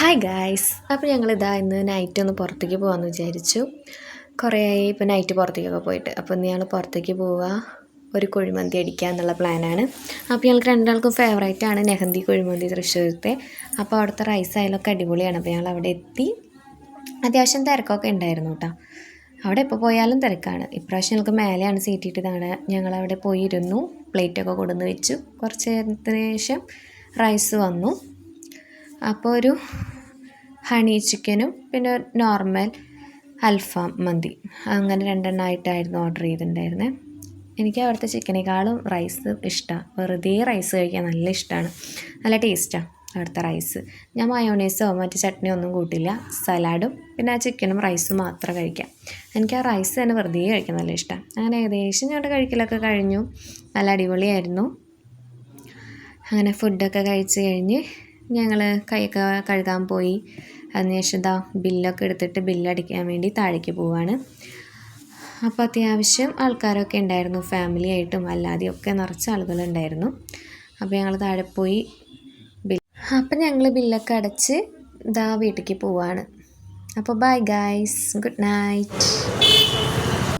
Hi guys അപ്പോൾ ഞങ്ങൾ ഇതാ ഇന്ന് നൈറ്റ് ഒന്ന് പുറത്തേക്ക് പോകാമെന്ന് വിചാരിച്ചു. കുറേ ആയി ഇപ്പോൾ നൈറ്റ് പുറത്തേക്കൊക്കെ പോയിട്ട്. അപ്പോൾ ഇന്ന് ഞങ്ങൾ പുറത്തേക്ക് പോവുക ഒരു കുഴിമന്തി അടിക്കുക എന്നുള്ള പ്ലാനാണ് അപ്പോൾ ഞങ്ങൾക്ക് രണ്ടാൾക്കും ഫേവറേറ്റ് ആണ് നെഹന്തി കുഴിമന്തി തൃശ്ശൂരത്തെ. അപ്പോൾ അവിടുത്തെ റൈസ് ആയാലൊക്കെ അടിപൊളിയാണ്. അപ്പോൾ ഞങ്ങൾ അവിടെ എത്തി. അത്യാവശ്യം തിരക്കൊക്കെ ഉണ്ടായിരുന്നു കേട്ടോ അവിടെ എപ്പോൾ പോയാലും തിരക്കാണ്. ഇപ്രാവശ്യം ഞങ്ങൾക്ക് മേലെയാണ് സീറ്റ് ഇട്ടതാണ്. ഞങ്ങൾ അവിടെ പോയി ഇരുന്നു പ്ലേറ്റൊക്കെ കൊടുന്ന് വെച്ചു. കുറച്ച് നേരത്തിന് ശേഷം റൈസ് വന്നു. അപ്പോൾ ഒരു ഹണി ചിക്കനും പിന്നെ നോർമൽ അൽഫാം മന്തി. അങ്ങനെ രണ്ടെണ്ണം രണ്ടെണ്ണമായിട്ടായിരുന്നു ഓർഡർ ചെയ്തിട്ടുണ്ടായിരുന്നത് എനിക്ക് അവിടുത്തെ ചിക്കനേക്കാളും റൈസ് ഇഷ്ടമാണ് വെറുതെ റൈസ് കഴിക്കാൻ നല്ല ഇഷ്ടമാണ് നല്ല ടേസ്റ്റാണ് അവിടുത്തെ റൈസ് ഞാൻ മയോണൈസോ മറ്റു ചട്നിയോ ഒന്നും കൂട്ടില്ല. സലാഡും പിന്നെ ആ ചിക്കനും റൈസും മാത്രം കഴിക്കാം. എനിക്ക് ആ റൈസ് തന്നെ വെറുതെ കഴിക്കാൻ നല്ല ഇഷ്ടമാണ് അങ്ങനെ ഏകദേശം ഞങ്ങളുടെ കഴിക്കലൊക്കെ കഴിഞ്ഞു. നല്ല അടിപൊളിയായിരുന്നു. അങ്ങനെ ഫുഡൊക്കെ കഴിച്ച് കഴിഞ്ഞ് ഞങ്ങൾ കൈയൊക്കെ കഴുകാൻ പോയി. അതിനുശേഷം ഇതാ ബില്ലൊക്കെ എടുത്തിട്ട് ബില്ലടിക്കാൻ വേണ്ടി താഴേക്ക് പോവാണ്. അപ്പോൾ അത്യാവശ്യം ആൾക്കാരൊക്കെ ഉണ്ടായിരുന്നു. ഫാമിലി ആയിട്ടും അല്ലാതെയും ഒക്കെ നിറച്ച ആളുകളുണ്ടായിരുന്നു. അപ്പോൾ ഞങ്ങൾ താഴെ പോയി ബിൽ അപ്പം ഞങ്ങൾ ബില്ലൊക്കെ അടച്ച് ഇതാ വീട്ടിലേക്ക് പോവാണ്. അപ്പോൾ ബൈ ഗായ്സ് ഗുഡ് നൈറ്റ്